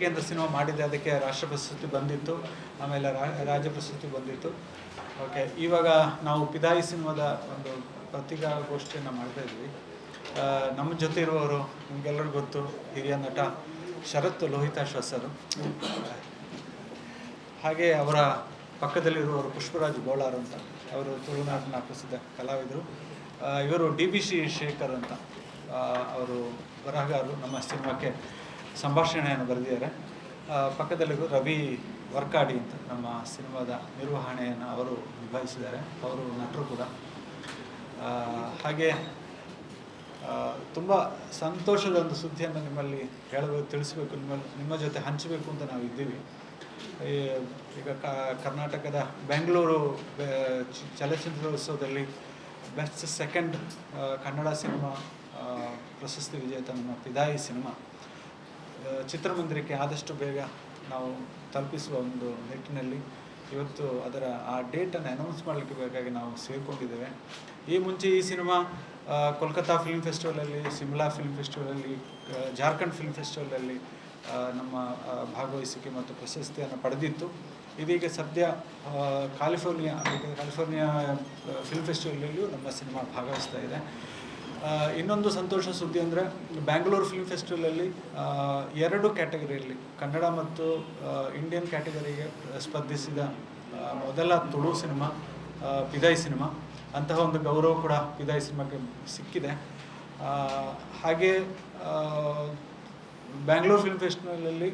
ಕೇಂದ್ರ ಸಿನಿಮಾ ಮಾಡಿದ್ದೆ ಅದಕ್ಕೆ ರಾಷ್ಟ್ರ ಪ್ರಶಸ್ತಿ ಬಂದಿತ್ತು, ಆಮೇಲೆ ರಾಜ್ಯ ಪ್ರಶಸ್ತಿ ಬಂದಿತ್ತು. ಓಕೆ ಇವಾಗ ನಾವು ಪಿದಾಯಿ ಸಿನಿಮಾದ ಒಂದು ಪತ್ರಿಕಾಗೋಷ್ಠಿಯನ್ನು ಮಾಡ್ತಾ ಇದ್ವಿ. ನಮ್ಮ ಜೊತೆ ಇರುವವರು ನಿಮಗೆಲ್ಲರಿಗೂ ಗೊತ್ತು, ಹಿರಿಯ ನಟ ಶರತ್ ಲೋಹಿತಾಶ್ವಸರು ಹಾಗೆ ಅವರ ಪಕ್ಕದಲ್ಲಿರುವವರು ಪುಷ್ಪರಾಜ್ ಬೋಳಾರ್ ಅಂತ, ಅವರು ತುಳುನಾಡಿನ ಪ್ರಸಿದ್ಧ ಕಲಾವಿದರು. ಇವರು ಡಿ ಬಿ ಸಿ ಶೇಖರ್ ಅಂತ ಅವರು ಬರಹಗಾರರು ನಮ್ಮ ಸಿನಿಮಾಕ್ಕೆ. ಸಂಭಾಷಣೆಯನ್ನು ಬರೆದಿದ್ದಾರೆ. ಪಕ್ಕದಲ್ಲಿ ರವಿ ವರ್ಕಾಡಿ ಅಂತ ನಮ್ಮ ಸಿನಿಮಾದ ನಿರ್ವಹಣೆಯನ್ನು ಅವರು ನಿಭಾಯಿಸಿದ್ದಾರೆ. ಅವರು ನಟರು ಕೂಡ. ಹಾಗೆ ತುಂಬ ಸಂತೋಷದ ಒಂದು ಸುದ್ದಿಯನ್ನು ನಿಮ್ಮಲ್ಲಿ ಹೇಳಬೇಕು, ತಿಳಿಸಬೇಕು, ನಿಮ್ಮ ನಿಮ್ಮ ಜೊತೆ ಹಂಚಬೇಕು ಅಂತ ನಾವು ಇದ್ದೀವಿ. ಈಗ ಕರ್ನಾಟಕದ ಬೆಂಗಳೂರು ಚಲನಚಿತ್ರೋತ್ಸವದಲ್ಲಿ ಬೆಸ್ಟ್ ಸೆಕೆಂಡ್ ಕನ್ನಡ ಸಿನಿಮಾ ಪ್ರಶಸ್ತಿ ವಿಜೇತ ನಮ್ಮ ಪಿದಾಯಿ ಸಿನಿಮಾ. ಚಿತ್ರಮಂದಿರಕ್ಕೆ ಆದಷ್ಟು ಬೇಗ ನಾವು ತಲುಪಿಸುವ ಒಂದು ನಿಟ್ಟಿನಲ್ಲಿ ಇವತ್ತು ಅದರ ಆ ಡೇಟನ್ನು ಅನೌನ್ಸ್ ಮಾಡಲಿಕ್ಕೆ ಬೇಕಾಗಿ ನಾವು ಸೇರಿಕೊಂಡಿದ್ದೇವೆ. ಈ ಮುಂಚೆ ಈ ಸಿನಿಮಾ ಕೋಲ್ಕತ್ತಾ ಫಿಲ್ಮ್ ಫೆಸ್ಟಿವಲಲ್ಲಿ ಸಿಮ್ಲಾ ಫಿಲ್ಮ್ ಫೆಸ್ಟಿವಲಲ್ಲಿ ಜಾರ್ಖಂಡ್ ಫಿಲ್ಮ್ ಫೆಸ್ಟಿವಲಲ್ಲಿ ನಮ್ಮ ಭಾಗವಹಿಸಿಕೆ ಮತ್ತು ಪ್ರಶಸ್ತಿಯನ್ನು ಪಡೆದಿತ್ತು. ಇದೀಗ ಸದ್ಯ ಕ್ಯಾಲಿಫೋರ್ನಿಯಾ ಕ್ಯಾಲಿಫೋರ್ನಿಯಾ ಫಿಲ್ಮ್ ಫೆಸ್ಟಿವಲಲ್ಲಿಯೂ ನಮ್ಮ ಸಿನಿಮಾ ಭಾಗವಹಿಸ್ತಾ ಇದೆ. ಇನ್ನೊಂದು ಸಂತೋಷ ಸುದ್ದಿ ಅಂದರೆ ಬ್ಯಾಂಗ್ಳೂರು ಫಿಲ್ಮ್ ಫೆಸ್ಟಿವಲಲ್ಲಿ ಎರಡು ಕ್ಯಾಟಗರಿಯಲ್ಲಿ ಕನ್ನಡ ಮತ್ತು ಇಂಡಿಯನ್ ಕ್ಯಾಟಗರಿಗೆ ಸ್ಪರ್ಧಿಸಿದ ಮೊದಲ ತುಳು ಸಿನಿಮಾ ಪಿದಾಯಿ ಸಿನಿಮಾ. ಅಂತಹ ಒಂದು ಗೌರವ ಕೂಡ ಪಿದಾಯಿ ಸಿನಿಮಾಕ್ಕೆ ಸಿಕ್ಕಿದೆ. ಹಾಗೆ ಬ್ಯಾಂಗ್ಳೂರು ಫಿಲ್ಮ್ ಫೆಸ್ಟಿವಲಲ್ಲಿ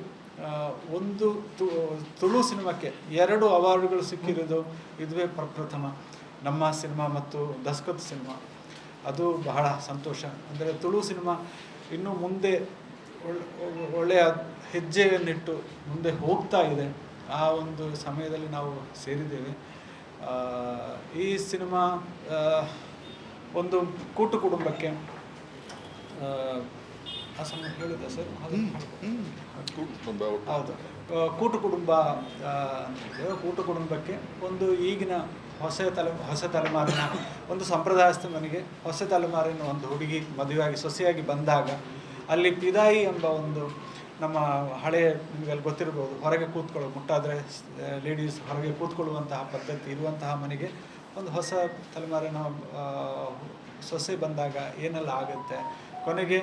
ಒಂದು ತುಳು ಸಿನಿಮಾಕ್ಕೆ ಎರಡು ಅವಾರ್ಡ್ಗಳು ಸಿಕ್ಕಿರೋದು ಇದುವೇ ಪ್ರಪ್ರಥಮ ನಮ್ಮ ಸಿನಿಮಾ ಮತ್ತು ದಸ್ಕತ್ ಸಿನಿಮಾ. ಅದು ಬಹಳ ಸಂತೋಷ. ಅಂದರೆ ತುಳು ಸಿನಿಮಾ ಇನ್ನು ಮುಂದೆ ಒಳ್ಳೆ ಒಳ್ಳೆಯ ಹೆಜ್ಜೆಯನ್ನಿಟ್ಟು ಮುಂದೆ ಹೋಗ್ತಾ ಇದೆ. ಆ ಒಂದು ಸಮಯದಲ್ಲಿ ನಾವು ಸೇರಿದ್ದೇವೆ. ಈ ಸಿನಿಮಾ ಒಂದು ಕೂಟು ಕುಟುಂಬಕ್ಕೆ ಆ, ಸಮಯ ಹೇಳಿದೆ ಸರ್? ಹೌದು. ಕೂಟು ಕುಟುಂಬ ಆ, ಅಂತ ಹೇಳಿದ್ರೆ ಕೂಟು ಕುಟುಂಬಕ್ಕೆ ಒಂದು ಈಗಿನ ಹೊಸ ತಲೆ, ಹೊಸ ತಲೆಮಾರಿನ ಒಂದು ಸಂಪ್ರದಾಯಸ್ಥ ಮನೆಗೆ ಹೊಸ ತಲೆಮಾರಿನ ಒಂದು ಹುಡುಗಿ ಮದುವೆಯಾಗಿ, ಸೊಸೆಯಾಗಿ ಬಂದಾಗ ಅಲ್ಲಿ ಪಿದಾಯಿ ಎಂಬ ಒಂದು ನಮ್ಮ ಹಳೆ ನಿಮಗೆಲ್ಲ ಗೊತ್ತಿರ್ಬೋದು, ಹೊರಗೆ ಕೂತ್ಕೊಳ್ಳೋ, ಮುಟ್ಟಾದರೆ ಲೇಡೀಸ್ ಹೊರಗೆ ಕೂತ್ಕೊಳ್ಳುವಂತಹ ಪದ್ಧತಿ ಇರುವಂತಹ ಮನೆಗೆ ಒಂದು ಹೊಸ ತಲೆಮಾರಿನ ಸೊಸೆ ಬಂದಾಗ ಏನೆಲ್ಲ ಆಗುತ್ತೆ? ಕೊನೆಗೆ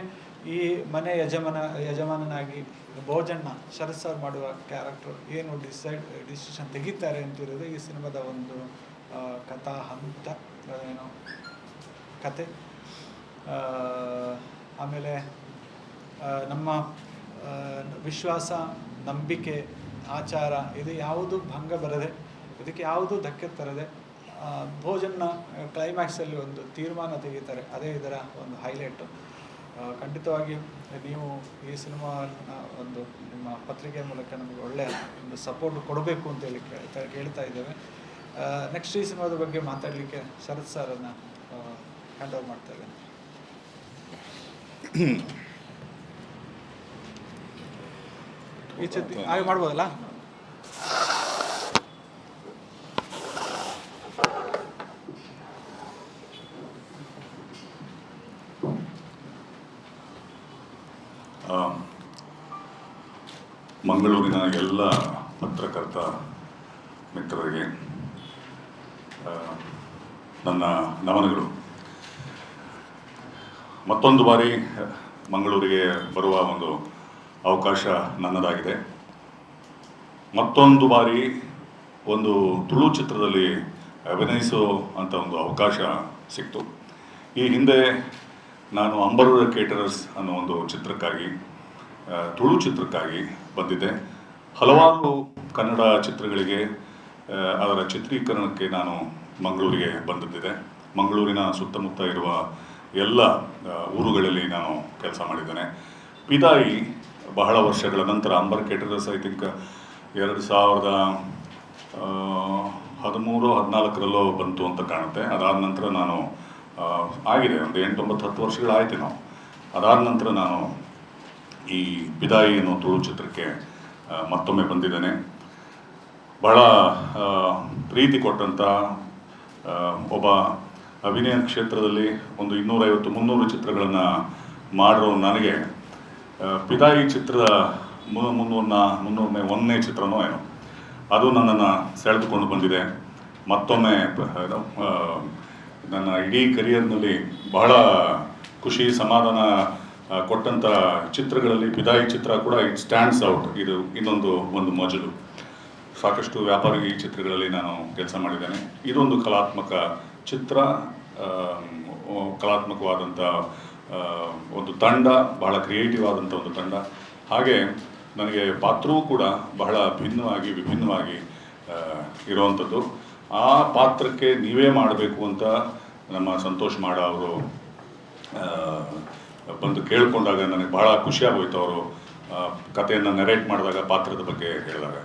ಈ ಮನೆ ಯಜಮಾನ, ಯಜಮಾನನಾಗಿ ಭೋಜಣ್ಣ ಶರತ್ ಸರ್ ಮಾಡುವ ಕ್ಯಾರೆಕ್ಟರ್ ಏನು ಡಿಸೈಡ್ ಡಿಸಿಷನ್ ತೆಗಿತಾರೆ ಅಂತಿರೋದು ಈ ಸಿನಿಮಾದ ಒಂದು ಕಥಾ ಹಂತ ಏನು, ಕತೆ. ಆಮೇಲೆ ನಮ್ಮ ವಿಶ್ವಾಸ, ನಂಬಿಕೆ, ಆಚಾರ, ಇದು ಯಾವುದು ಭಂಗ ಬರದೆ, ಇದಕ್ಕೆ ಯಾವುದು ಧಕ್ಕೆ ತರದೆ ಭೋಜನ ಕ್ಲೈಮ್ಯಾಕ್ಸಲ್ಲಿ ಒಂದು ತೀರ್ಮಾನ ತೆಗಿತಾರೆ, ಅದೇ ಇದರ ಒಂದು ಹೈಲೈಟು ಖಂಡಿತವಾಗಿ ನೀವು ಈ ಸಿನಿಮಾ ಒಂದು ನಿಮ್ಮ ಪತ್ರಿಕೆ ಮೂಲಕ ನಮಗೆ ಒಳ್ಳೆಯ ಒಂದು ಸಪೋರ್ಟ್ ಕೊಡಬೇಕು ಅಂತ ಹೇಳಿ ಕೇಳ್ತಾ ಕೇಳ್ತಾ ಇದ್ದೇವೆ. ನೆಕ್ಸ್ಟ್ ಈ ಸಿನಿಮಾದ ಬಗ್ಗೆ ಮಾತಾಡಲಿಕ್ಕೆ ಶರತ್ ಸರನ್ನು ಹ್ಯಾಂಡ್ ಓವರ್ ಮಾಡ್ತಾ ಇದ್ದೇನೆ. ಈ ಚಿತ್ರ ಹಾಗೆ ಮಾಡ್ಬೋದಲ್ಲ? ಮಂಗಳೂರಿನ ಎಲ್ಲ ಪತ್ರಕರ್ತ ಮಿತ್ರರಿಗೆ ನನ್ನ ನಮನಗಳು. ಮತ್ತೊಂದು ಬಾರಿ ಮಂಗಳೂರಿಗೆ ಬರುವ ಒಂದು ಅವಕಾಶ ನನ್ನದಾಗಿದೆ. ಮತ್ತೊಂದು ಬಾರಿ ಒಂದು ತುಳು ಚಿತ್ರದಲ್ಲಿ ಅಭಿನಯಿಸೋ ಅಂತ ಒಂದು ಅವಕಾಶ ಸಿಕ್ತು. ಈ ಹಿಂದೆ ನಾನು ಅಂಬರೂರ ಕೇಟರರ್ಸ್ ಅನ್ನೋ ಒಂದು ಚಿತ್ರಕ್ಕಾಗಿ ತುಳು ಚಿತ್ರಕ್ಕಾಗಿ ಬಂದಿದ್ದೆ. ಹಲವಾರು ಕನ್ನಡ ಚಿತ್ರಗಳಿಗೆ ಅದರ ಚಿತ್ರೀಕರಣಕ್ಕೆ ನಾನು ಮಂಗಳೂರಿಗೆ ಬಂದಿದ್ದೆ ಮಂಗಳೂರಿನ ಸುತ್ತಮುತ್ತ ಇರುವ ಎಲ್ಲ ಊರುಗಳಲ್ಲಿ ನಾನು ಕೆಲಸ ಮಾಡಿದ್ದೇನೆ. ಪಿದಾಯಿ ಬಹಳ ವರ್ಷಗಳ ನಂತರ ಅಂಬರ್ ಕೇಟರಸ್ ಐ ಥಿಂಕ್ ಎರಡು ಸಾವಿರದ ಹದಿಮೂರು, ಹದಿನಾಲ್ಕರಲ್ಲೋ ಬಂತು ಅಂತ ಕಾಣುತ್ತೆ. ಅದಾದ ನಂತರ ನಾನು ಆಗಿದೆ. ಒಂದು ಎಂಟೊಂಬತ್ತು, ಹತ್ತು ನಾವು ಅದಾದ ನಂತರ ನಾನು ಈ ಬಿದಾಯಿ ಅನ್ನೋ ತುಳು ಚಿತ್ರಕ್ಕೆ ಮತ್ತೊಮ್ಮೆ ಬಂದಿದ್ದೇನೆ. ಬಹಳ ಪ್ರೀತಿ ಕೊಟ್ಟಂಥ ಒಬ್ಬ ಅಭಿನಯ ಕ್ಷೇತ್ರದಲ್ಲಿ ಒಂದು ಇನ್ನೂರೈವತ್ತು, ಮುನ್ನೂರು ಚಿತ್ರಗಳನ್ನು ಮಾಡಿರೋ ನನಗೆ ಪಿದಾಯಿ ಚಿತ್ರದ ಮು- ಮುನ್ನೂರನ ಒಂದನೇ ಚಿತ್ರನೋ ಏನೋ. ಅದು ನನ್ನನ್ನು ಸೆಳೆದುಕೊಂಡು ಬಂದಿದೆ. ಮತ್ತೊಮ್ಮೆ ನನ್ನ ಇಡೀ ಕರಿಯರ್ನಲ್ಲಿ ಬಹಳ ಖುಷಿ, ಸಮಾಧಾನ ಕೊಟ್ಟಂಥ ಚಿತ್ರಗಳಲ್ಲಿ ಪಿದಾಯಿ ಚಿತ್ರ ಕೂಡ ಇಟ್ ಸ್ಟ್ಯಾಂಡ್ಸ್ ಔಟ್ ಇದು ಇನ್ನೊಂದು, ಒಂದು ಮಜಲು. ಸಾಕಷ್ಟು ವ್ಯಾಪಾರಿ ಚಿತ್ರಗಳಲ್ಲಿ ನಾನು ಕೆಲಸ ಮಾಡಿದ್ದೇನೆ. ಇದೊಂದು ಕಲಾತ್ಮಕ ಚಿತ್ರ ಕಲಾತ್ಮಕವಾದಂಥ ಒಂದು ತಂಡ, ಬಹಳ ಕ್ರಿಯೇಟಿವ್ ಆದಂಥ ಒಂದು ತಂಡ. ಹಾಗೆ ನನಗೆ ಪಾತ್ರವೂ ಕೂಡ ಬಹಳ ಭಿನ್ನವಾಗಿ, ವಿಭಿನ್ನವಾಗಿ ಇರುವಂಥದ್ದು. ಆ ಪಾತ್ರಕ್ಕೆ ನೀವೇ ಮಾಡಬೇಕು ಅಂತ ನಮ್ಮ ಸಂತೋಷ್ ಮಾಡ ಅವರು ಬಂದು ಕೇಳಿಕೊಂಡಾಗ ನನಗೆ ಬಹಳ ಖುಷಿಯಾಗೋಯ್ತು ಅವರು ಕಥೆಯನ್ನು ನೆರೇಟ್ ಮಾಡಿದಾಗ, ಪಾತ್ರದ ಬಗ್ಗೆ ಹೇಳಿದಾಗ.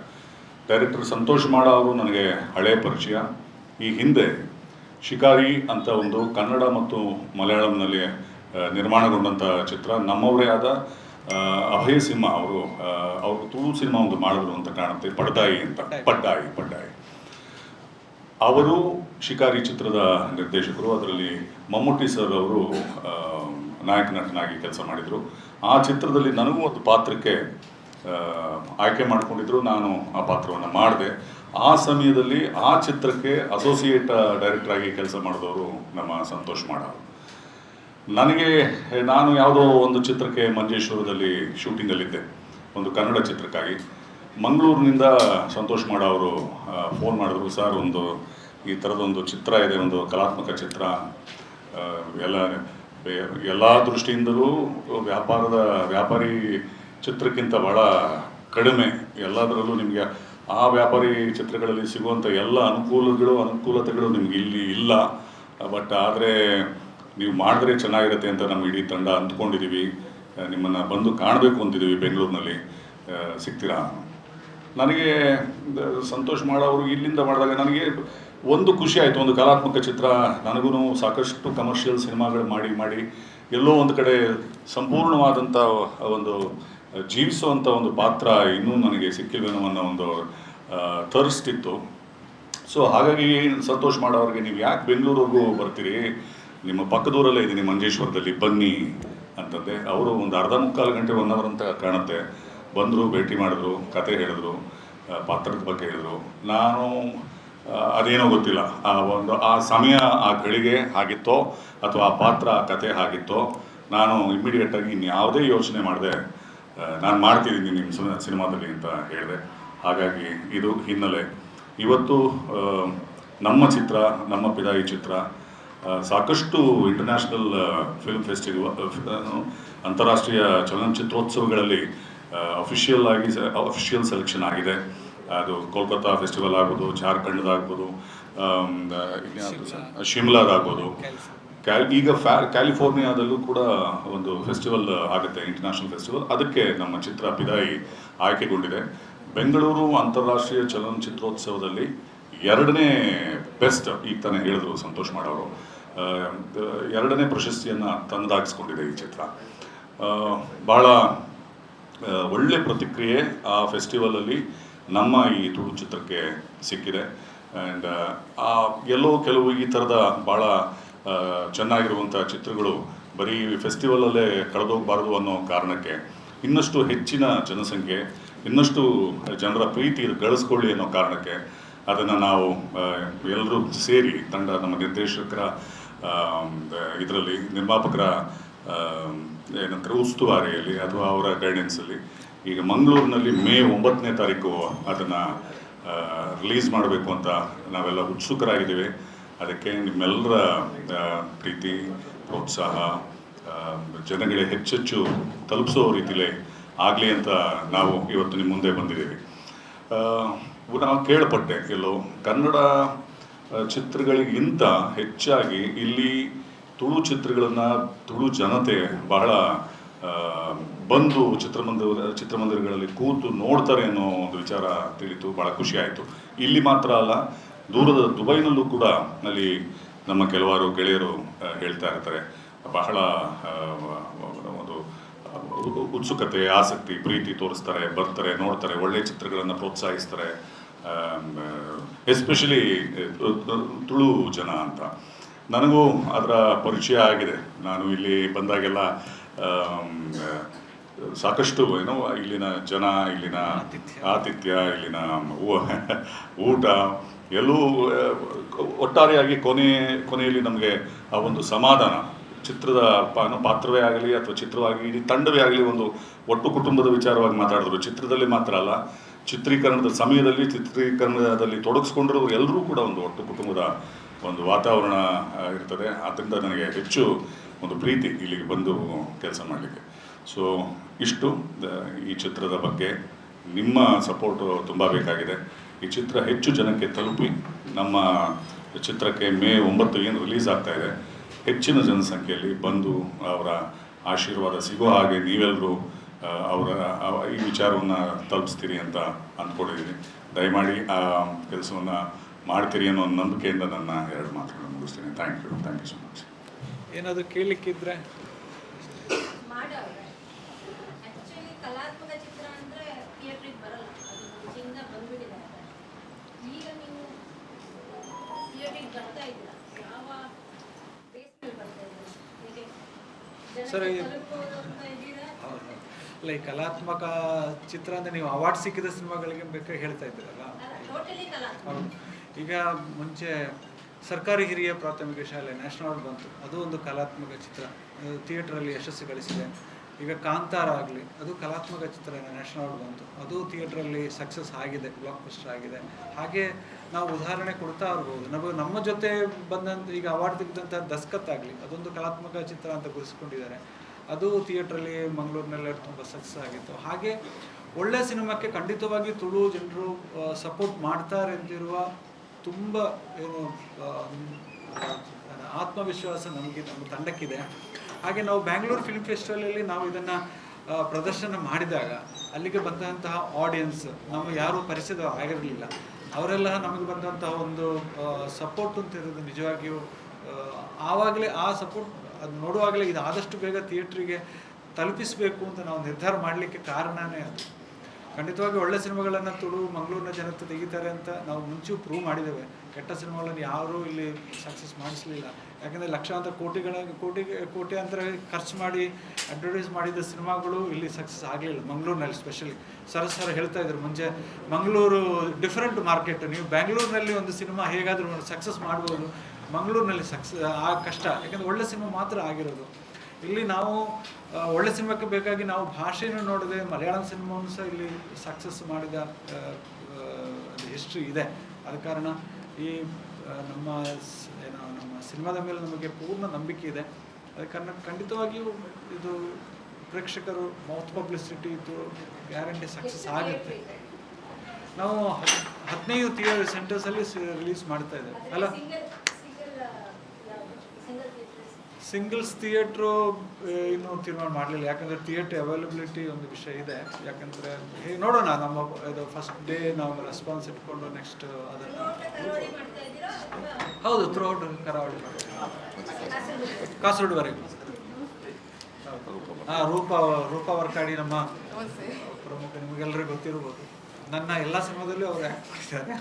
ಡೈರೆಕ್ಟರ್ ಸಂತೋಷ್ ಮಾಡ ಅವರು ನನಗೆ ಹಳೆಯ ಪರಿಚಯ. ಈ ಹಿಂದೆ ಶಿಕಾರಿ ಅಂತ ಒಂದು ಕನ್ನಡ ಮತ್ತು ಮಲಯಾಳಂನಲ್ಲಿ ನಿರ್ಮಾಣಗೊಂಡಂಥ ಚಿತ್ರ. ನಮ್ಮವರೇ ಆದ ಅಭಯ ಸಿಂಹ ಅವರು ಅವರು ತುಳು ಸಿನಿಮಾ ಒಂದು ಮಾಡಿದ್ರು ಅಂತ ಕಾಣುತ್ತೆ. ಪಡ್ಡಾಯಿ ಅಂತ. ಪಡ್ಡಾಯಿ. ಪಡ್ಡಾಯಿ ಅವರು ಶಿಕಾರಿ ಚಿತ್ರದ ನಿರ್ದೇಶಕರು. ಅದರಲ್ಲಿ ಮಮ್ಮೂಟಿ ಸರ್ ಅವರು ನಾಯಕ ನಟನಾಗಿ ಕೆಲಸ ಮಾಡಿದರು. ಆ ಚಿತ್ರದಲ್ಲಿ ನನಗೂ ಒಂದು ಪಾತ್ರಕ್ಕೆ ಆಯ್ಕೆ ಮಾಡಿಕೊಂಡಿದ್ರು, ನಾನು ಆ ಪಾತ್ರವನ್ನು ಮಾಡಿದೆ. ಆ ಸಮಯದಲ್ಲಿ ಆ ಚಿತ್ರಕ್ಕೆ ಅಸೋಸಿಯೇಟ್ ಡೈರೆಕ್ಟರ್ ಆಗಿ ಕೆಲಸ ಮಾಡಿದವರು ನಮ್ಮ ಸಂತೋಷ್ ಮಾಡ ನನಗೆ, ನಾನು ಯಾವುದೋ ಒಂದು ಚಿತ್ರಕ್ಕೆ ಮಂಜೇಶ್ವರದಲ್ಲಿ ಶೂಟಿಂಗಲ್ಲಿದ್ದೆ ಒಂದು ಕನ್ನಡ ಚಿತ್ರಕ್ಕಾಗಿ. ಮಂಗಳೂರಿನಿಂದ ಸಂತೋಷ್ ಮಾಡ ಅವರು ಫೋನ್ ಮಾಡಿದ್ರು ಸರ್ ಒಂದು ಈ ಥರದೊಂದು ಚಿತ್ರ ಇದೆ, ಒಂದು ಕಲಾತ್ಮಕ ಚಿತ್ರ ಎಲ್ಲ ಎಲ್ಲ ದೃಷ್ಟಿಯಿಂದಲೂ ವ್ಯಾಪಾರದ ವ್ಯಾಪಾರಿ ಚಿತ್ರಕ್ಕಿಂತ ಭಾಳ ಕಡಿಮೆ. ಎಲ್ಲದರಲ್ಲೂ ನಿಮಗೆ ಆ ವ್ಯಾಪಾರಿ ಚಿತ್ರಗಳಲ್ಲಿ ಸಿಗುವಂಥ ಎಲ್ಲ ಅನುಕೂಲಗಳು, ಅನುಕೂಲತೆಗಳು ನಿಮ್ಗೆ ಇಲ್ಲಿ ಇಲ್ಲ. ಬಟ್ ಆದರೆ ನೀವು ಮಾಡಿದ್ರೆ ಚೆನ್ನಾಗಿರುತ್ತೆ ಅಂತ ನಮ್ಮ ಇಡೀ ತಂಡ ಅಂದ್ಕೊಂಡಿದ್ದೀವಿ ನಿಮ್ಮನ್ನು ಬಂದು ಕಾಣಬೇಕು ಅಂತಿದ್ದೀವಿ ಬೆಂಗಳೂರಿನಲ್ಲಿ. ಸಿಗ್ತೀರಾ? ನನಗೆ ಸಂತೋಷ್ ಮಾಡೋರು ಇಲ್ಲಿಂದ ಮಾಡಿದಾಗ ನನಗೆ ಒಂದು ಖುಷಿ ಆಯಿತು. ಒಂದು ಕಲಾತ್ಮಕ ಚಿತ್ರ, ನನಗೂ ಸಾಕಷ್ಟು ಕಮರ್ಷಿಯಲ್ ಸಿನಿಮಾಗಳು ಮಾಡಿ ಮಾಡಿ ಎಲ್ಲೋ ಒಂದು ಕಡೆ ಸಂಪೂರ್ಣವಾದಂಥ ಒಂದು ಜೀವಿಸುವಂಥ ಒಂದು ಪಾತ್ರ ಇನ್ನೂ ನನಗೆ ಸಿಕ್ಕಿಲ್ವೇನೋ ಅನ್ನೋ ಒಂದು ತರಿಸ್ತಿತ್ತು ಸೊ ಹಾಗಾಗಿ ಸಂತೋಷ್ ಮಾಡೋರಿಗೆ ನೀವು ಯಾಕೆ ಬೆಂಗಳೂರಿಗೂ ಬರ್ತೀರಿ? ನಿಮ್ಮ ಪಕ್ಕದೂರಲ್ಲೇ ಇದ್ದೀನಿ, ಮಂಜೇಶ್ವರದಲ್ಲಿ, ಬನ್ನಿ ಅಂತಂದೆ. ಅವರು ಒಂದು ಅರ್ಧ ಮುಕ್ಕಾಲು ಗಂಟೆ ಒನ್ ಅವರ್ ಅಂತ ಕಾಣುತ್ತೆ. ಬಂದರು, ಭೇಟಿ ಮಾಡಿದ್ರು, ಕತೆ ಹೇಳಿದ್ರು ಪಾತ್ರದ ಬಗ್ಗೆ ಹೇಳಿದ್ರು. ನಾನು ಅದೇನೋ ಗೊತ್ತಿಲ್ಲ. ಆ, ಒಂದು, ಆ ಸಮಯ, ಆ ಗಳಿಗೆ ಆಗಿತ್ತೋ, ಅಥವಾ ಆ ಪಾತ್ರ, ಆ ಕತೆ ಆಗಿತ್ತೋ, ನಾನು ಇಮ್ಮಿಡಿಯೇಟಾಗಿ ಇನ್ಯಾವುದೇ ಯೋಚನೆ ಮಾಡಿದೆ. ನಾನು ಮಾಡ್ತಿದ್ದೀನಿ ನಿಮ್ಮ ಸಿನಿಮಾ ಸಿನಿಮಾದಲ್ಲಿ ಅಂತ ಹೇಳಿದೆ. ಹಾಗಾಗಿ ಇದು ಹಿನ್ನೆಲೆ. ಇವತ್ತು ನಮ್ಮ ಚಿತ್ರ ನಮ್ಮ ಪಿದಾಯಿ ಚಿತ್ರ ಸಾಕಷ್ಟು ಇಂಟರ್ನ್ಯಾಷನಲ್ ಫಿಲ್ಮ್ ಫೆಸ್ಟಿವಲ್ ಅಂತಾರಾಷ್ಟ್ರೀಯ ಚಲನಚಿತ್ರೋತ್ಸವಗಳಲ್ಲಿ ಅಫಿಷಿಯಲ್ ಆಗಿ ಅಫಿಷಿಯಲ್ ಸೆಲೆಕ್ಷನ್ ಆಗಿದೆ. ಅದು ಕೋಲ್ಕತ್ತಾ ಫೆಸ್ಟಿವಲ್ ಆಗ್ಬೋದು ಜಾರ್ಖಂಡದಾಗ್ಬೋದು? ಶಿಮ್ಲಾದಾಗ್ಬೋದು. ಕ್ಯಾಲ್ ಈಗ ಫ್ಯಾ ಕ್ಯಾಲಿಫೋರ್ನಿಯಾದಲ್ಲೂ ಕೂಡ ಒಂದು ಫೆಸ್ಟಿವಲ್ ಆಗುತ್ತೆ ಇಂಟರ್ನ್ಯಾಷನಲ್ ಫೆಸ್ಟಿವಲ್ ಅದಕ್ಕೆ ನಮ್ಮ ಚಿತ್ರ ಪಿದಾಯಿ ಆಯ್ಕೆಗೊಂಡಿದೆ. ಬೆಂಗಳೂರು ಅಂತಾರಾಷ್ಟ್ರೀಯ ಚಲನಚಿತ್ರೋತ್ಸವದಲ್ಲಿ ಎರಡನೇ ಬೆಸ್ಟ್ ಈಗ ತಾನೇ ಹೇಳಿದ್ರು ಸಂತೋಷ್ ಮಾಡೋರು ಎರಡನೇ ಪ್ರಶಸ್ತಿಯನ್ನು ತಂದಾಗಿಸ್ಕೊಂಡಿದೆ ಈ ಚಿತ್ರ. ಭಾಳ ಒಳ್ಳೆ ಪ್ರತಿಕ್ರಿಯೆ ಆ ಫೆಸ್ಟಿವಲಲ್ಲಿ ನಮ್ಮ ಈ ತುಳು ಚಿತ್ರಕ್ಕೆ ಸಿಕ್ಕಿದೆ. ಆ್ಯಂಡ್ ಆ, ಎಲ್ಲೋ ಕೆಲವು ಈ ಥರದ ಭಾಳ ಚೆನ್ನಾಗಿರುವಂಥ ಚಿತ್ರಗಳು ಬರೀ ಫೆಸ್ಟಿವಲಲ್ಲೇ ಕಳೆದೋಗಬಾರ್ದು ಅನ್ನೋ ಕಾರಣಕ್ಕೆ ಇನ್ನಷ್ಟು ಹೆಚ್ಚಿನ ಜನಸಂಖ್ಯೆ, ಇನ್ನಷ್ಟು ಜನರ ಪ್ರೀತಿ ಗಳಿಸ್ಕೊಳ್ಳಿ ಅನ್ನೋ ಕಾರಣಕ್ಕೆ ಅದನ್ನು ನಾವು ಎಲ್ಲರೂ ಸೇರಿ ತಂಡ ನಮ್ಮ ನಿರ್ದೇಶಕರ ಇದರಲ್ಲಿ ನಿರ್ಮಾಪಕರ ಏನಂತಾರೆ, ಉಸ್ತುವಾರಿಯಲ್ಲಿ ಅಥವಾ ಅವರ ಗೈಡೆನ್ಸಲ್ಲಿ ಈಗ ಮಂಗಳೂರಿನಲ್ಲಿ ಮೇ ಒಂಬತ್ತನೇ ತಾರೀಕು ಅದನ್ನು ರಿಲೀಸ್ ಮಾಡಬೇಕು ಅಂತ ನಾವೆಲ್ಲ ಉತ್ಸುಕರಾಗಿದ್ದೇವೆ. ಅದಕ್ಕೆ ನಿಮ್ಮೆಲ್ಲರ ಪ್ರೀತಿ, ಪ್ರೋತ್ಸಾಹ ಜನಗಳಿಗೆ ಹೆಚ್ಚೆಚ್ಚು ತಲುಪಿಸೋ ರೀತಿಲೇ ಆಗಲಿ ಅಂತ ನಾವು ಇವತ್ತು ನಿಮ್ಮ ಮುಂದೆ ಬಂದಿದ್ದೀವಿ. ನಾವು ಕೇಳಪಟ್ಟೆ ಎಲ್ಲೋ ಕನ್ನಡ ಚಿತ್ರಗಳಿಗಿಂತ ಹೆಚ್ಚಾಗಿ ಇಲ್ಲಿ ತುಳು ಚಿತ್ರಗಳನ್ನು ತುಳು ಜನತೆ ಬಹಳ ಬಂದು ಚಿತ್ರಮಂದಿರ, ಚಿತ್ರಮಂದಿರಗಳಲ್ಲಿ ಕೂತು ನೋಡ್ತಾರೆ ಅನ್ನೋ ಒಂದು ವಿಚಾರ ತಿಳಿತು ಭಾಳ ಖುಷಿ ಆಯಿತು. ಇಲ್ಲಿ ಮಾತ್ರ ಅಲ್ಲ ದೂರದ ದುಬೈನಲ್ಲೂ ಕೂಡ ಅಲ್ಲಿ ನಮ್ಮ ಕೆಲವಾರು ಗೆಳೆಯರು ಹೇಳ್ತಾ ಇರ್ತಾರೆ. ಬಹಳ ಒಂದು ಉತ್ಸುಕತೆ ಆಸಕ್ತಿ ಪ್ರೀತಿ ತೋರಿಸ್ತಾರೆ ಬರ್ತಾರೆ ನೋಡ್ತಾರೆ ಒಳ್ಳೆ ಚಿತ್ರಗಳನ್ನು ಪ್ರೋತ್ಸಾಹಿಸ್ತಾರೆ. ಎಸ್ಪೆಷಲಿ ತುಳು ಜನ ಅಂತ. ನನಗೂ ಅದರ ಪರಿಚಯ ಆಗಿದೆ. ನಾನು ಇಲ್ಲಿ ಬಂದಾಗೆಲ್ಲ ಸಾಕಷ್ಟು ಏನು ಇಲ್ಲಿನ ಜನ ಇಲ್ಲಿನ ಆತಿಥ್ಯ. ಇಲ್ಲಿನ ಊಟ ಎಲ್ಲೂ ಒಟ್ಟಾರೆಯಾಗಿ ಕೊನೆ, ಕೊನೆಯಲ್ಲಿ ನಮಗೆ ಆ ಒಂದು ಸಮಾಧಾನ, ಚಿತ್ರದ ಪಾತ್ರವೇ ಆಗಲಿ ಅಥವಾ ಚಿತ್ರವಾಗಿ ಇಡೀ ತಂಡವೇ ಆಗಲಿ ಒಂದು ಒಟ್ಟು ಕುಟುಂಬದ ವಿಚಾರವಾಗಿ ಮಾತಾಡಿದ್ರು. ಚಿತ್ರದಲ್ಲಿ ಮಾತ್ರ ಅಲ್ಲ, ಚಿತ್ರೀಕರಣದ ಸಮಯದಲ್ಲಿ, ಚಿತ್ರೀಕರಣದಲ್ಲಿ ತೊಡಗಿಸ್ಕೊಂಡಿರೋ ಎಲ್ಲರೂ ಕೂಡ ಒಂದು ಒಟ್ಟು ಕುಟುಂಬದ ಒಂದು ವಾತಾವರಣ ಇರ್ತದೆ. ಆದ್ದರಿಂದ ನನಗೆ ಹೆಚ್ಚು ಒಂದು ಪ್ರೀತಿ ಇಲ್ಲಿಗೆ ಬಂದು ಕೆಲಸ ಮಾಡಲಿಕ್ಕೆ. ಸೊ ಇಷ್ಟು ಈ ಚಿತ್ರದ ಬಗ್ಗೆ. ನಿಮ್ಮ ಸಪೋರ್ಟು ತುಂಬ ಬೇಕಾಗಿದೆ. ಈ ಚಿತ್ರ ಹೆಚ್ಚು ಜನಕ್ಕೆ ತಲುಪಿ ನಮ್ಮ ಚಿತ್ರಕ್ಕೆ ಮೇ ಒಂಬತ್ತು ಏನು ರಿಲೀಸ್ ಆಗ್ತಾ ಇದೆ, ಹೆಚ್ಚಿನ ಜನಸಂಖ್ಯೆಯಲ್ಲಿ ಬಂದು ಅವರ ಆಶೀರ್ವಾದ ಸಿಗೋ ಹಾಗೆ ನೀವೆಲ್ಲರೂ ಅವರ ಅವ- ಈ ವಿಚಾರವನ್ನು ತಲುಪಿಸ್ತೀರಿ ಅಂತ ಅಂದ್ಕೊಂಡಿದ್ದೀನಿ. ದಯಮಾಡಿ ಆ ಕೆಲಸವನ್ನು ಮಾಡ್ತೀರಿ ಅನ್ನೋ ಒಂದು ನಂಬಿಕೆಯಿಂದ ನನ್ನ ಎರಡು ಮಾತುಗಳನ್ನು ಮುಗಿಸ್ತೀನಿ. Thank you thank you so much ಏನಾದರೂ ಕೇಳಲಿಕ್ಕಿದ್ರೆ? ಸರ್, ಲೈಕ್ ಕಲಾತ್ಮಕ ಚಿತ್ರ ಅಂದರೆ ನೀವು ಅವಾರ್ಡ್ ಸಿಕ್ಕಿದ ಸಿನಿಮಾಗಳಿಗೆ ಬೇಕಾಗಿ ಹೇಳ್ತಾ ಇದ್ದೀರಲ್ಲ? ಹೌದು. ಈಗ ಮುಂಚೆ ಸರ್ಕಾರಿ ಹಿರಿಯ ಪ್ರಾಥಮಿಕ ಶಾಲೆ ನ್ಯಾಷನಲ್ ಅವಾರ್ಡ್ ಬಂತು. ಅದು ಒಂದು ಕಲಾತ್ಮಕ ಚಿತ್ರ. ಥಿಯೇಟ್ರಲ್ಲಿ ಯಶಸ್ಸು ಗಳಿಸಿದೆ. ಈಗ ಕಾಂತಾರ ಆಗಲಿ ಅದು ಕಲಾತ್ಮಕ ಚಿತ್ರ ನ್ಯಾಷನಲ್ ಅವಾರ್ಡ್ ಬಂತು. ಅದು ಥಿಯೇಟ್ರಲ್ಲಿ ಸಕ್ಸಸ್ ಆಗಿದೆ ಬ್ಲಾಕ್ ಬಸ್ಟರ್ ಆಗಿದೆ. ಹಾಗೆ ನಾವು ಉದಾಹರಣೆ ಕೊಡ್ತಾ ಇರ್ಬೋದು. ನಮಗೆ ನಮ್ಮ ಜೊತೆ ಬಂದಂಥ ಈಗ ಅವಾರ್ಡ್ ತೆಗೆದಂಥ ದಸ್ಕತ್ ಆಗಲಿ ಅದೊಂದು ಕಲಾತ್ಮಕ ಚಿತ್ರ ಅಂತ ಗುರುಸ್ಕೊಂಡಿದ್ದಾರೆ ಅದು ಥಿಯೇಟ್ರಲ್ಲಿ ಮಂಗಳೂರಿನಲ್ಲಿ ತುಂಬ ಸಕ್ಸಸ್ ಆಗಿತ್ತು. ಹಾಗೆ ಒಳ್ಳೆ ಸಿನಿಮಾಕ್ಕೆ ಖಂಡಿತವಾಗಿ ತುಳು ಜನರು ಸಪೋರ್ಟ್ ಮಾಡ್ತಾರೆ ಎಂದಿರುವ ತುಂಬ ಏನು ಆತ್ಮವಿಶ್ವಾಸ ನಮಗೆ, ನಮ್ಮ ತಂಡಕ್ಕಿದೆ. ಹಾಗೆ ನಾವು ಬ್ಯಾಂಗ್ಳೂರು ಫಿಲ್ಮ್ ಫೆಸ್ಟಿವಲಲ್ಲಿ ನಾವು ಇದನ್ನು ಪ್ರದರ್ಶನ ಮಾಡಿದಾಗ ಅಲ್ಲಿಗೆ ಬಂದಂತಹ ಆಡಿಯನ್ಸ್ ನಾವು ಯಾರೂ ಪರಿಚಯ ಆಗಿರಲಿಲ್ಲ ಅವರೆಲ್ಲ ನಮಗೆ ಬಂದಂತಹ ಒಂದು ಸಪೋರ್ಟ್ ಅಂತ ಇರೋದು ನಿಜವಾಗಿಯೂ ಆವಾಗಲೇ ಆ ಸಪೋರ್ಟ್ ಅದು ನೋಡುವಾಗಲೇ ಇದು ಆದಷ್ಟು ಬೇಗ ಥಿಯೇಟ್ರಿಗೆ ತಲುಪಿಸಬೇಕು ಅಂತ ನಾವು ನಿರ್ಧಾರ ಮಾಡಲಿಕ್ಕೆ ಕಾರಣನೇ ಅದು. ಖಂಡಿತವಾಗಿ ಒಳ್ಳೆ ಸಿನಿಮಾಗಳನ್ನು ತುಳು ಮಂಗಳೂರಿನ ಜನತೆ ತೆಗಿತಾರೆ ಅಂತ ನಾವು ಮುಂಚೆ ಪ್ರೂವ್ ಮಾಡಿದ್ದೇವೆ. ಕೆಟ್ಟ ಸಿನಿಮಾಗಳನ್ನು ಯಾರೂ ಇಲ್ಲಿ ಸಕ್ಸಸ್ ಮಾಡಿಸಲಿಲ್ಲ. ಯಾಕಂದರೆ ಲಕ್ಷಾಂತರ ಕೋಟಿಗಳ, ಕೋಟಿ, ಕೋಟ್ಯಾಂತರ ಖರ್ಚು ಮಾಡಿ ಅಡ್ವರ್ಟೈಸ್ ಮಾಡಿದ ಸಿನಿಮಾಗಳು ಇಲ್ಲಿ ಸಕ್ಸಸ್ ಆಗಲಿಲ್ಲ. ಮಂಗಳೂರಿನಲ್ಲಿ ಸ್ಪೆಷಲಿ ಸರ್ ಸರ್ ಹೇಳ್ತಾ ಇದ್ರು ಮುಂಚೆ, ಮಂಗಳೂರು ಡಿಫ್ರೆಂಟ್ ಮಾರ್ಕೆಟ್ ನೀವು ಬ್ಯಾಂಗ್ಳೂರಿನಲ್ಲಿ ಒಂದು ಸಿನಿಮಾ ಹೇಗಾದರೂ ಸಕ್ಸಸ್ ಮಾಡ್ಬೋದು. ಮಂಗಳೂರಿನಲ್ಲಿ ಸಕ್ಸಸ್ ಆ ಕಷ್ಟ. ಯಾಕಂದರೆ ಒಳ್ಳೆ ಸಿನಿಮಾ ಮಾತ್ರ ಆಗಿರೋದು. ಇಲ್ಲಿ ನಾವು ಒಳ್ಳೆ ಸಿನಿಮಾಕ್ಕೆ ಬೇಕಾಗಿ ನಾವು ಭಾಷೆಯನ್ನು ನೋಡದೆ, ಮಲಯಾಳಂ ಸಿನಿಮಾವನ್ನು ಸಹ ಇಲ್ಲಿ ಸಕ್ಸಸ್ ಮಾಡಿದ ಹಿಸ್ಟ್ರಿ ಇದೆ. ಆದ ಕಾರಣ. ಈ ನಮ್ಮ ಏನೋ ನಮ್ಮ ಸಿನಿಮಾದ ಮೇಲೆ ನಮಗೆ ಪೂರ್ಣ ನಂಬಿಕೆ ಇದೆ. ಅದಕ್ಕೆ ಖಂಡಿತವಾಗಿಯೂ ಇದು ಪ್ರೇಕ್ಷಕರು ಮೌತ್ ಪಬ್ಲಿಸಿಟಿ ಇದು ಗ್ಯಾರಂಟಿ ಸಕ್ಸಸ್ ಆಗುತ್ತೆ. ನಾವು ಹದಿನೈದು ಥಿಯೇಟರ್ ಸೆಂಟರ್ಸಲ್ಲಿ ರಿಲೀಸ್ ಮಾಡ್ತಾ ಇದ್ದೇವೆ. ಅಲ್ಲ ಸಿಂಗಲ್ ಸಿಂಗಲ್ ಯಾವುದು ಸಿಂಗಲ್ ಥಿಯೇಟರ್ ಸಿಂಗಲ್ಸ್ ಥಿಯೇಟ್ರು ಇನ್ನೂ ತೀರ್ಮಾನ ಮಾಡಲಿಲ್ಲ. ಯಾಕಂದರೆ ಥಿಯೇಟರ್ ಅವೈಲಬಿಲಿಟಿ ಒಂದು ವಿಷಯ ಇದೆ. ಯಾಕಂದರೆ ನೋಡೋಣ ನಮ್ಮ ಇದು ಫಸ್ಟ್ ಡೇ ನಾವು ರೆಸ್ಪಾನ್ಸ್ ಇಟ್ಕೊಂಡು ನೆಕ್ಸ್ಟ್ ಅದನ್ನು ಹೌದು ಮಾಡ್ತಾ ಔಟ್ ಕರಾವಳಿ ಕಾಸರಗೋಡು ಕಾಸರಗೋಡುವರೆಗೂ. ಹಾಂ ರೂಪ ರೂಪ ವರ್ಕಾಡಿ ನಮ್ಮ ಪ್ರಮುಖ ನಿಮಗೆಲ್ಲರಿಗೂ ಗೊತ್ತಿರ್ಬೋದು. ನನ್ನ ಎಲ್ಲ ಸಿನಿಮಾದಲ್ಲೂ ಅವರು ಆ್ಯಕ್ಟ್ ಮಾಡಿದ್ದಾರೆ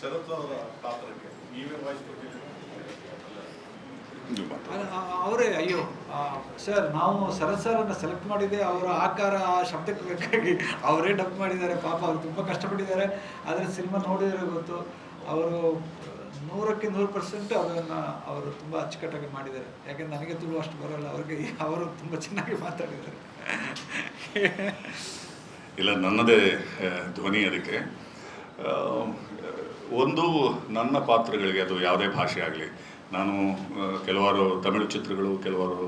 ಶರತ್ ಅವರ ಪಾತ್ರಕ್ಕೆ ನೀವೇ ವಾಯ್ಸ್ ಕೊಟ್ಟಿದ್ದೀರಿ ನೀವು ಮಾತಾಡಿ. ಅಲ್ಲ, ಆ- ಅವರೇ ಅಯ್ಯೋ ಸರ್ ನಾವು ಸರಸರನ್ನ ಸೆಲೆಕ್ಟ್ ಮಾಡಿದ್ದೆ ಅವರ ಆಕಾರ ಆ ಶಬ್ದಕ್ಕೆ ಬೇಕಾಗಿ ಅವರೇ ಡಬ್ ಮಾಡಿದ್ದಾರೆ. ಪಾಪ ಅವ್ರು ತುಂಬ ಕಷ್ಟಪಟ್ಟಿದ್ದಾರೆ. ಆದರೆ ಸಿನಿಮಾ ನೋಡಿದರೆ ಗೊತ್ತು ಅವರು ನೂರಕ್ಕೆ ನೂರು ಪರ್ಸೆಂಟ್ ಅದನ್ನು ಅವರು ತುಂಬ ಅಚ್ಚುಕಟ್ಟಾಗಿ ಮಾಡಿದ್ದಾರೆ. ಯಾಕೆಂದ್ರೆ ನನಗೆ ತುಳು ಅಷ್ಟು ಬರೋಲ್ಲ ಅವ್ರಿಗೆ ಅವರು ತುಂಬ ಚೆನ್ನಾಗಿ ಮಾತಾಡಿದ್ದಾರೆ. ಇಲ್ಲ ನನ್ನದೇ ಧ್ವನಿ ಅದಕ್ಕೆ. ಒಂದು ನನ್ನ ಪಾತ್ರಗಳಿಗೆ ಅದು ಯಾವುದೇ ಭಾಷೆ ಆಗಲಿ ನಾನು ಕೆಲವಾರು ತಮಿಳು ಚಿತ್ರಗಳು, ಕೆಲವಾರು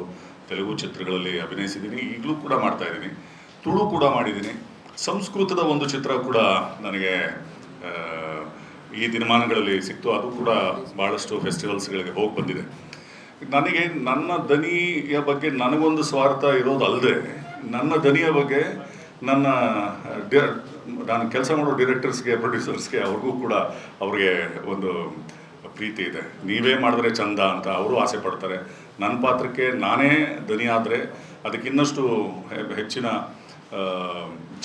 ತೆಲುಗು ಚಿತ್ರಗಳಲ್ಲಿ ಅಭಿನಯಿಸಿದ್ದೀನಿ. ಈಗಲೂ ಕೂಡ ಮಾಡ್ತಾ ಇದ್ದೀನಿ. ತುಳು ಕೂಡ ಮಾಡಿದ್ದೀನಿ. ಸಂಸ್ಕೃತದ ಒಂದು ಚಿತ್ರ ಕೂಡ ನನಗೆ ಈ ದಿನಮಾನಗಳಲ್ಲಿ ಸಿಕ್ತು. ಅದು ಕೂಡ ಭಾಳಷ್ಟು ಫೆಸ್ಟಿವಲ್ಸ್ಗಳಿಗೆ ಹೋಗಿ ಬಂದಿದೆ. ನನಗೆ ನನ್ನ ದನಿಯ ಬಗ್ಗೆ ನನಗೊಂದು ಸ್ವಾರ್ಥ ಇರೋದು ಅಲ್ಲದೆ ನನ್ನ ದನಿಯ ಬಗ್ಗೆ ನನ್ನ ನಾನು ಕೆಲಸ ಮಾಡೋ ಡಿರೆಕ್ಟರ್ಸ್ಗೆ ಪ್ರೊಡ್ಯೂಸರ್ಸ್ಗೆ ಅವ್ರಿಗೂ ಕೂಡ ಅವ್ರಿಗೆ ಒಂದು ಪ್ರೀತಿ ಇದೆ. ನೀವೇ ಮಾಡಿದ್ರೆ ಚಂದ ಅಂತ ಅವರು ಆಸೆ ಪಡ್ತಾರೆ. ನನ್ನ ಪಾತ್ರಕ್ಕೆ ನಾನೇ ಧ್ವನಿ ಆದರೆ ಅದಕ್ಕಿನ್ನಷ್ಟು ಹೆಚ್ಚಿನ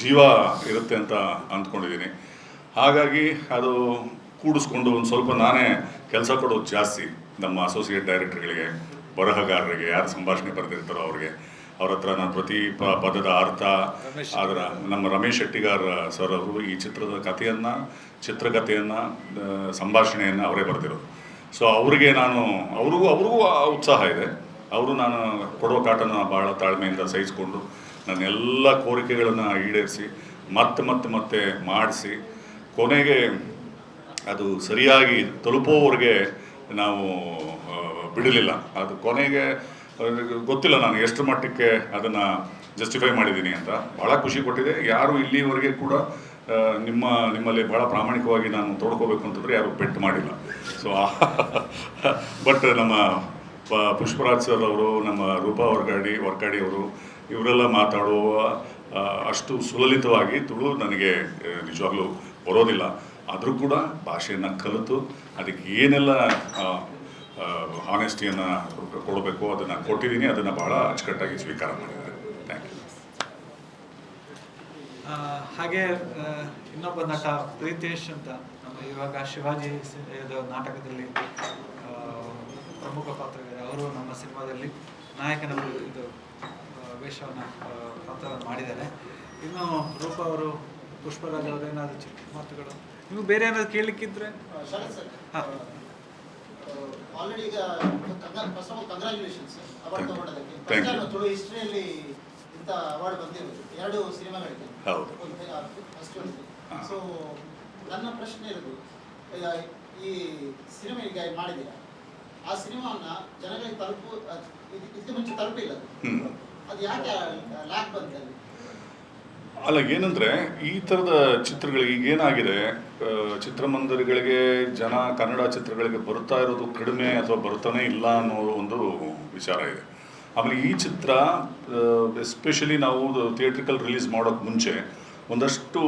ಜೀವ ಇರುತ್ತೆ ಅಂತ ಅಂದ್ಕೊಂಡಿದ್ದೀನಿ. ಹಾಗಾಗಿ ಅದು ಕೂಡಿಸ್ಕೊಂಡು ಒಂದು ಸ್ವಲ್ಪ ನಾನೇ ಕೆಲಸ ಕೊಡೋದು ಜಾಸ್ತಿ ನಮ್ಮ ಅಸೋಸಿಯೇಟ್ ಡೈರೆಕ್ಟರ್ಗಳಿಗೆ, ಬರಹಗಾರರಿಗೆ ಯಾರು ಸಂಭಾಷಣೆ ಬರೆದಿರ್ತಾರೋ ಅವ್ರಿಗೆ. ಅವ್ರ ಹತ್ರ ನಾನು ಪ್ರತಿ ಪ ಪದದ ಅರ್ಥ ಅದರ ನಮ್ಮ ರಮೇಶ್ ಶೆಟ್ಟಿಗಾರ್ ಸರ್ ಅವರು ಈ ಚಿತ್ರದ ಕಥೆಯನ್ನು ಚಿತ್ರಕಥೆಯನ್ನು ಸಂಭಾಷಣೆಯನ್ನು ಅವರೇ ಬರೆದಿರೋದು. ಸೊ ಅವರಿಗೆ ನಾನು ಅವ್ರಿಗೂ ಅವ್ರಿಗೂ ಆ ಉತ್ಸಾಹ ಇದೆ. ಅವರು ನಾನು ಕೊಡೋ ಕಾಟನ ಭಾಳ ತಾಳ್ಮೆಯಿಂದ ಸಹಿಸಿಕೊಂಡು ನನ್ನ ಎಲ್ಲ ಕೋರಿಕೆಗಳನ್ನು ಈಡೇರಿಸಿ ಮತ್ತೆ ಮತ್ತೆ ಮತ್ತೆ ಮಾಡಿಸಿ ಕೊನೆಗೆ ಅದು ಸರಿಯಾಗಿ ತಲುಪೋವರೆಗೆ ನಾವು ಬಿಡಲಿಲ್ಲ. ಅದು ಕೊನೆಗೆ ಗೊತ್ತಿಲ್ಲ ನಾನು ಎಷ್ಟು ಮಟ್ಟಕ್ಕೆ ಅದನ್ನು ಜಸ್ಟಿಫೈ ಮಾಡಿದ್ದೀನಿ ಅಂತ. ಭಾಳ ಖುಷಿ ಕೊಟ್ಟಿದೆ. ಯಾರು ಇಲ್ಲಿವರೆಗೆ ಕೂಡ ನಿಮ್ಮ, ನಿಮ್ಮಲ್ಲಿ ಭಾಳ ಪ್ರಾಮಾಣಿಕವಾಗಿ ನಾನು ತೋಡ್ಕೋಬೇಕು ಅಂತಂದರೆ ಯಾರು ಬೆಟ್ ಮಾಡಿಲ್ಲ. ಸೊ ಬಟ್ ನಮ್ಮ ಪುಷ್ಪರಾಜ್ ಸರ್ ಅವರು, ನಮ್ಮ ರೂಪಾ ವರ್ಗಾಡಿ ವರ್ಗಾಡಿ ಅವರು, ಇವರೆಲ್ಲ ಮಾತಾಡುವ ಅಷ್ಟು ಸುಲಲಿತವಾಗಿ ತುಳು ನನಗೆ ನಿಜವಾಗ್ಲೂ ಬರೋದಿಲ್ಲ. ಆದರೂ ಕೂಡ ಭಾಷೆಯನ್ನು ಕಲಿತು, ಅದಕ್ಕೆ ಏನೆಲ್ಲ ಹಾನೆಸ್ಟಿಯನ್ನು ಕೊಡಬೇಕು ಅದನ್ನು ಕೊಟ್ಟಿದ್ದೀನಿ ಅದನ್ನು ಭಾಳ ಅಚ್ಚುಕಟ್ಟಾಗಿ ಸ್ವೀಕಾರ ಮಾಡಿದ್ದಾರೆ. ಥ್ಯಾಂಕ್ ಯು ಆ, ಹಾಗೆ ಇನ್ನೊಬ್ಬ ನಟ ಪ್ರೀತೇಶ್ ಅಂತ ನಮ್ಮ ಇವಾಗ ಶಿವಾಜಿ ಸಿ- ನಾಟಕದಲ್ಲಿ ಪ್ರಮುಖ ಪಾತ್ರವಿದೆ. ಅವರು ನಮ್ಮ ಸಿನಿಮಾದಲ್ಲಿ ನಾಯಕನ ಇದು ವೇಷವನ್ನು ಪಾತ್ರ ಪಾತ್ರವನ್ನು ಮಾಡಿದ್ದಾರೆ. ಇನ್ನು ರೂಪ ಅವರು ಪುಷ್ಪರಾಜ್ ಅವರು ಏನಾದರೂ ಮಾತುಗಳು? ನೀವು ಬೇರೆ ಏನಾದರೂ ಕೇಳಲಿಕ್ಕಿದ್ರೆ? ಶರತ್ ಸರ್. ಹಾ. ಆಲ್ರೆಡಿ ಈಗ first of all congratulations award. ತಗೊಂಡದಕ್ಕೆ first time Tulu ಹಿಸ್ಟ್ರಿಯಲ್ಲಿ ಇಂಥ ಅವಾರ್ಡ್ ಬಂದಿರೋದು. ಎರಡು ಸಿನಿಮಾಗಳಿಗೆ ಹೌದು. ಫಸ್ಟ್ ಸೊ ನನ್ನ ಪ್ರಶ್ನೆ ಇರೋದು ಈಗ ಈ ಸಿನಿಮಾ ಈಗ ಮಾಡಿದ್ದೀರಾ. ಆ ಸಿನಿಮಾವನ್ನ ಜನಗಳಿಗೆ ತಲುಪು ಇದು ಇದ್- ಇದಕ್ಕೆ ಮುಂಚೆ ತಲುಪಿಲ್ಲ. ಅದು. ಅದು ಯಾಕೆ ಲ್ಯಾಕ್ ಬಂದಿದೆ ಅಲ್ಲ ಏನಂದರೆ ಈ ಥರದ ಚಿತ್ರಗಳಿಗೆ ಈಗ ಏನಾಗಿದೆ ಆ, ಚಿತ್ರಮಂದಿರಗಳಿಗೆ ಜನ ಕನ್ನಡ ಚಿತ್ರಗಳಿಗೆ ಬರುತ್ತಾ ಇರೋದು ಕಡಿಮೆ ಅಥವಾ ಬರ್ತಾನೆ ಇಲ್ಲ ಅನ್ನೋ ಒಂದು ವಿಚಾರ ಇದೆ. ಆಮೇಲೆ ಈ ಚಿತ್ರ ಎಸ್ಪೆಷಲಿ ನಾವು ಥಿಯೇಟ್ರಿಕಲ್ ರಿಲೀಸ್ ಮಾಡೋಕ್ಕೆ ಮುಂಚೆ ಒಂದಷ್ಟು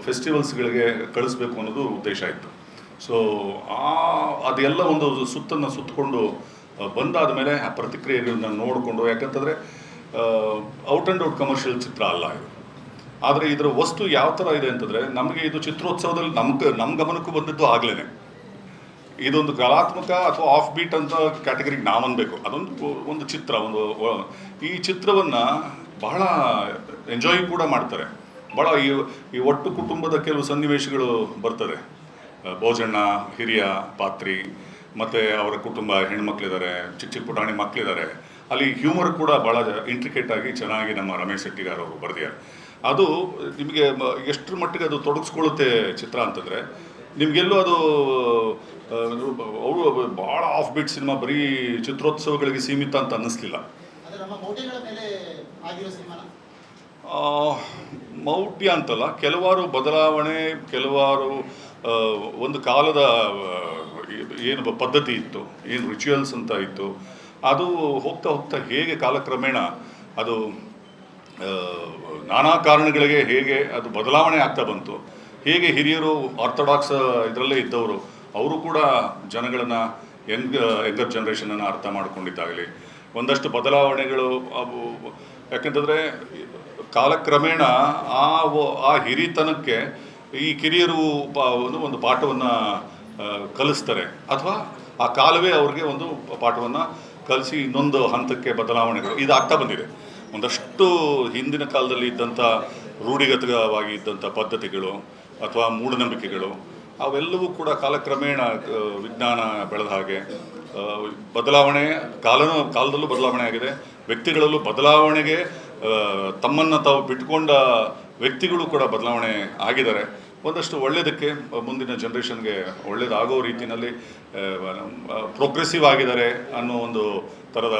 ಫೆಸ್ಟಿವಲ್ಸ್ಗಳಿಗೆ ಕಳಿಸ್ಬೇಕು ಅನ್ನೋದು ಉದ್ದೇಶ ಇತ್ತು. ಸೊ ಆ ಅದೆಲ್ಲ ಒಂದು ಸುತ್ತನ್ನು ಸುತ್ತಕೊಂಡು ಬಂದಾದ ಮೇಲೆ ಆ ಪ್ರತಿಕ್ರಿಯೆಗಳನ್ನ ನೋಡಿಕೊಂಡು ಯಾಕಂತಂದರೆ ಔಟ್ ಆ್ಯಂಡ್ ಔಟ್ ಕಮರ್ಷಿಯಲ್ ಚಿತ್ರ ಅಲ್ಲ ಇದು. ಆದರೆ ಇದರ ವಸ್ತು ಯಾವ ಥರ ಇದೆ ಅಂತಂದರೆ ನಮಗೆ ಇದು ಚಿತ್ರೋತ್ಸವದಲ್ಲಿ ನಮ್ಗೆ ನಮ್ಮ ಗಮನಕ್ಕೂ ಬಂದಿದ್ದು ಆಗ್ಲೇ ಇದೊಂದು ಕಲಾತ್ಮಕ ಅಥವಾ ಆಫ್ ಬೀಟ್ ಅಂತ ಕ್ಯಾಟಗರಿಗೆ ನಾವು ಅನ್ಬೇಕು. ಅದೊಂದು ಒಂದು ಚಿತ್ರ, ಒಂದು ಈ ಚಿತ್ರವನ್ನು ಬಹಳ ಎಂಜಾಯ್ ಕೂಡ ಮಾಡ್ತಾರೆ. ಭಾಳ ಈ ಈ ಒಟ್ಟು ಕುಟುಂಬದ ಕೆಲವು ಸನ್ನಿವೇಶಗಳು ಬರ್ತದೆ. ಭೋಜಣ್ಣ ಹಿರಿಯ, ಪಾತ್ರಿ, ಮತ್ತು ಅವರ ಕುಟುಂಬ ಹೆಣ್ಮಕ್ಳಿದ್ದಾರೆ ಚಿಕ್ಕ ಚಿಕ್ಕ ಪುಟಾಣಿ ಮಕ್ಕಳಿದ್ದಾರೆ ಅಲ್ಲಿ ಹ್ಯೂಮರ್ ಕೂಡ ಭಾಳ ಇಂಟ್ರಿಕೇಟ್ ಆಗಿ ಚೆನ್ನಾಗಿ ನಮ್ಮ ರಮೇಶ್ ಶೆಟ್ಟಿಗಾರ್ ಅವರು ಬರೆದಿದ್ದಾರೆ. ಅದು ನಿಮಗೆ ಎಷ್ಟರ ಮಟ್ಟಿಗೆ ಅದು ತೊಡಗಿಸ್ಕೊಳ್ಳುತ್ತೆ ಚಿತ್ರ ಅಂತಂದರೆ ನಿಮಗೆಲ್ಲೂ ಅದು ಅವರು ಭಾಳ ಆಫ್ ಬೀಟ್ ಸಿನಿಮಾ ಬರೀ ಚಿತ್ರೋತ್ಸವಗಳಿಗೆ ಸೀಮಿತ ಅಂತ ಅನ್ನಿಸ್ಲಿಲ್ಲ. ಮೌಢ್ಯ ಅಂತಲ್ಲ ಕೆಲವಾರು ಬದಲಾವಣೆ ಕೆಲವಾರು ಒಂದು ಕಾಲದ ಏನು ಪದ್ಧತಿ ಇತ್ತು ಏನು ರಿಚುವಲ್ಸ್ ಅಂತ ಇತ್ತು ಅದು ಹೋಗ್ತಾ ಹೋಗ್ತಾ ಹೇಗೆ ಕಾಲಕ್ರಮೇಣ ಅದು ನಾನಾ ಕಾರಣಗಳಿಗೆ ಹೇಗೆ ಅದು ಬದಲಾವಣೆ ಆಗ್ತಾ ಬಂತು, ಹೇಗೆ ಹಿರಿಯರು ಆರ್ಥೋಡಾಕ್ಸ್ ಇದರಲ್ಲೇ ಇದ್ದವರು, ಅವರು ಕೂಡ ಜನಗಳನ್ನು ಯಂಗ್, ಯಂಗರ್ ಜನ್ರೇಷನನ್ನು ಅರ್ಥ ಮಾಡಿಕೊಂಡಿದ್ದಾಗಲಿ. ಒಂದಷ್ಟು ಬದಲಾವಣೆಗಳು ಅವು, ಯಾಕೆಂತಂದರೆ ಕಾಲಕ್ರಮೇಣ ಆ ಆ ಹಿರಿತನಕ್ಕೆ ಈ ಕಿರಿಯರು ಒಂದು ಒಂದು ಪಾಠವನ್ನು ಕಲಿಸ್ತಾರೆ. ಅಥವಾ ಆ ಕಾಲವೇ ಅವ್ರಿಗೆ ಒಂದು ಪಾಠವನ್ನು ಕಲಿಸಿ ಇನ್ನೊಂದು ಹಂತಕ್ಕೆ ಬದಲಾವಣೆಗಳು. ಇದು ಆಗ್ತಾ ಬಂದಿದೆ. ಒಂದಷ್ಟು ಹಿಂದಿನ ಕಾಲದಲ್ಲಿ ಇದ್ದಂಥ ರೂಢಿಗತವಾಗಿ ಇದ್ದಂಥ ಪದ್ಧತಿಗಳು ಅಥವಾ ಮೂಢನಂಬಿಕೆಗಳು, ಅವೆಲ್ಲವೂ ಕೂಡ ಕಾಲಕ್ರಮೇಣ ವಿಜ್ಞಾನ ಬೆಳೆದ ಹಾಗೆ. ಬದಲಾವಣೆ, ಕಾಲನೂ, ಕಾಲದಲ್ಲೂ ಬದಲಾವಣೆ ಆಗಿದೆ. ವ್ಯಕ್ತಿಗಳಲ್ಲೂ ಬದಲಾವಣೆಗೆ ತಮ್ಮನ್ನು ತಾವು ಬಿಟ್ಕೊಂಡ ವ್ಯಕ್ತಿಗಳು ಕೂಡ ಬದಲಾವಣೆ ಆಗಿದ್ದಾರೆ. ಒಂದಷ್ಟು ಒಳ್ಳೆಯದಕ್ಕೆ ಮುಂದಿನ ಜನ್ರೇಷನ್ಗೆ ಒಳ್ಳೇದಾಗೋ ರೀತಿಯಲ್ಲಿ ಪ್ರೋಗ್ರೆಸಿವ್ ಆಗಿದ್ದಾರೆ ಅನ್ನೋ ಒಂದು ಥರದ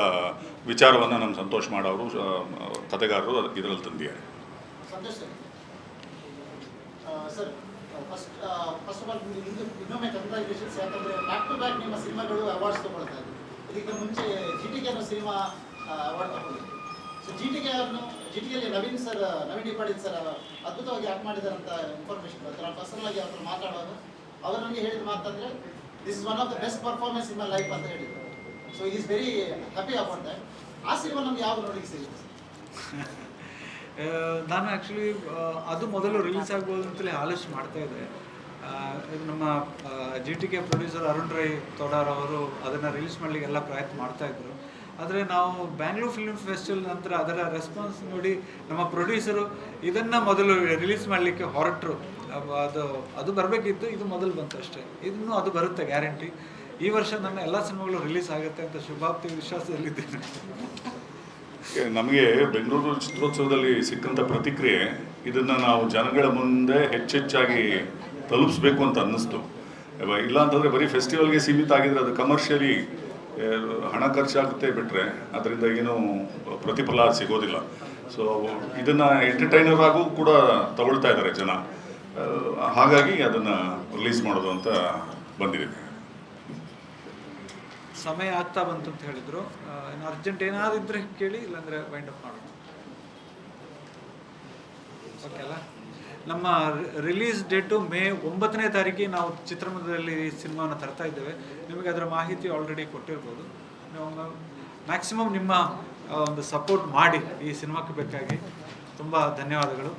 ವಿಚಾರವನ್ನು ನಮ್ಮ ಸಂತೋಷ್ ಮಾಡೋರು ಕಥೆಗಾರರು ಇದರಲ್ಲಿ ತಂದಿದ್ದಾರೆ. ಸಿನಿಮಾ ಅವಾರ್ಡ್ ತಗೊಂಡಿತ್ತು ಸೊ ಜಿ ಟಿ ಕೆ ಅವ್ರನ್ನು ಜಿ ಟಿ ಕೆಲಿ ನವೀನ್ ಸರ್, ನವೀನ್ ಡಿಪಾಡಿದ್ ಸರ್ ಅದ್ಭುತವಾಗಿ ಆಕ್ಟ್ ಮಾಡಿದ್ದಾರೆ ಅಂತ ಇನ್ಫಾರ್ಮೇಶನ್ ಬರ್ತಾರೆ ನಾನು ಪರ್ಸನಲ್ ಆಗಿ ಅವ್ರ ಮಾತಾಡುವಾಗ ಅವರು ನನಗೆ ಹೇಳಿದ ಮಾತಂದ್ರೆ this is one of the best performance in my life ಅಂತ ಹೇಳಿದ್ರು. So is very happy about that ಆ ಸಿನಿಮಾ ನಮ್ಗೆ ಯಾವಾಗ ನೋಡ್ಲಿಕ್ಕೆ ಸಿಗುತ್ತೆ? ನಾನು ಆ್ಯಕ್ಚುಲಿ ಅದು ಮೊದಲು ರಿಲೀಸ್ ಆಗ್ಬೋದು ಅಂತಲೇ ಆಲೋಚನೆ ಮಾಡ್ತಾ ಇದ್ದೆ. ನಮ್ಮ G T K producer Arun Rai Todar ಅವರು ಅದನ್ನು ರಿಲೀಸ್ ಮಾಡಲಿಕ್ಕೆಲ್ಲ ಪ್ರಯತ್ನ ಮಾಡ್ತಾ ಇದ್ರು. ಆದರೆ ನಾವು ಬ್ಯಾಂಗ್ಳೂರ್ ಫಿಲ್ಮ್ ಫೆಸ್ಟಿವಲ್ ನಂತರ ಅದರ ರೆಸ್ಪಾನ್ಸ್ ನೋಡಿ ನಮ್ಮ ಪ್ರೊಡ್ಯೂಸರು ಇದನ್ನು ಮೊದಲು ರಿಲೀಸ್ ಮಾಡಲಿಕ್ಕೆ ಹೊರಟರು. ಅದು ಅದು ಬರಬೇಕಿತ್ತು, ಇದು ಮೊದಲು ಬಂತು ಅಷ್ಟೇ. ಇದನ್ನು ಅದು ಬರುತ್ತೆ ಗ್ಯಾರಂಟಿ ಈ ವರ್ಷ ನನ್ನ ಎಲ್ಲ ಸಿನಿಮಾಗಳು ರಿಲೀಸ್ ಆಗುತ್ತೆ ಅಂತ ಶುಭಾಪ್ತಿ ವಿಶ್ವಾಸದಲ್ಲಿದ್ದೇನೆ. ನಮಗೆ ಬೆಂಗಳೂರು ಚಿತ್ರೋತ್ಸವದಲ್ಲಿ ಸಿಕ್ಕಂಥ ಪ್ರತಿಕ್ರಿಯೆ, ಇದನ್ನು ನಾವು ಜನಗಳ ಮುಂದೆ ಹೆಚ್ಚೆಚ್ಚಾಗಿ ತಲುಪಿಸ್ಬೇಕು ಅಂತ ಅನ್ನಿಸ್ತು. ಇಲ್ಲ ಅಂತಂದರೆ ಬರೀ ಫೆಸ್ಟಿವಲ್ಗೆ ಸೀಮಿತ ಆಗಿದ್ರೆ ಅದು ಕಮರ್ಷಿಯಲಿ ಹಣ ಖರ್ಚಾಗುತ್ತೆ ಬಿಟ್ಟರೆ ಅದರಿಂದ ಏನೂ ಪ್ರತಿಫಲ ಸಿಗೋದಿಲ್ಲ. ಸೊ ಇದನ್ನು ಎಂಟರ್ಟೈನರ್ ಆಗೂ ಕೂಡ ತಗೊಳ್ತಾ ಇದ್ದಾರೆ ಜನ. ಹಾಗಾಗಿ ಅದನ್ನು ರಿಲೀಸ್ ಮಾಡೋದು ಅಂತ ಬಂದಿದೆ. ಸಮಯ ಆಗ್ತಾ ಬಂತು ಅಂತ ಹೇಳಿದ್ರು. ಇನ್ನು ಅರ್ಜೆಂಟ್ ಏನಾದ್ರು ಇದ್ರೆ ಕೇಳಿ, ಇಲ್ಲಾಂದ್ರೆ ವೈಂಡ್ ಅಪ್ ಮಾಡೋಣ. ಓಕೆ ನಮ್ಮ ರಿಲೀಸ್ ಡೇಟು ಮೇ ಒಂಬತ್ತನೇ ತಾರೀಕಿಗೆ ನಾವು ಚಿತ್ರಮಂದಿರದಲ್ಲಿ ಈ ಸಿನಿಮಾನ ತರ್ತಾ ಇದ್ದೇವೆ. ನಿಮಗೆ ಅದರ ಮಾಹಿತಿ ಆಲ್ರೆಡಿ ಕೊಟ್ಟಿರ್ಬೋದು. ನೀವು ಮ್ಯಾಕ್ಸಿಮಮ್ ನಿಮ್ಮ ಒಂದು ಸಪೋರ್ಟ್ ಮಾಡಿ ಈ ಸಿನಿಮಾಕ್ಕೆ ಬೇಕಾಗಿ. ತುಂಬ ಧನ್ಯವಾದಗಳು.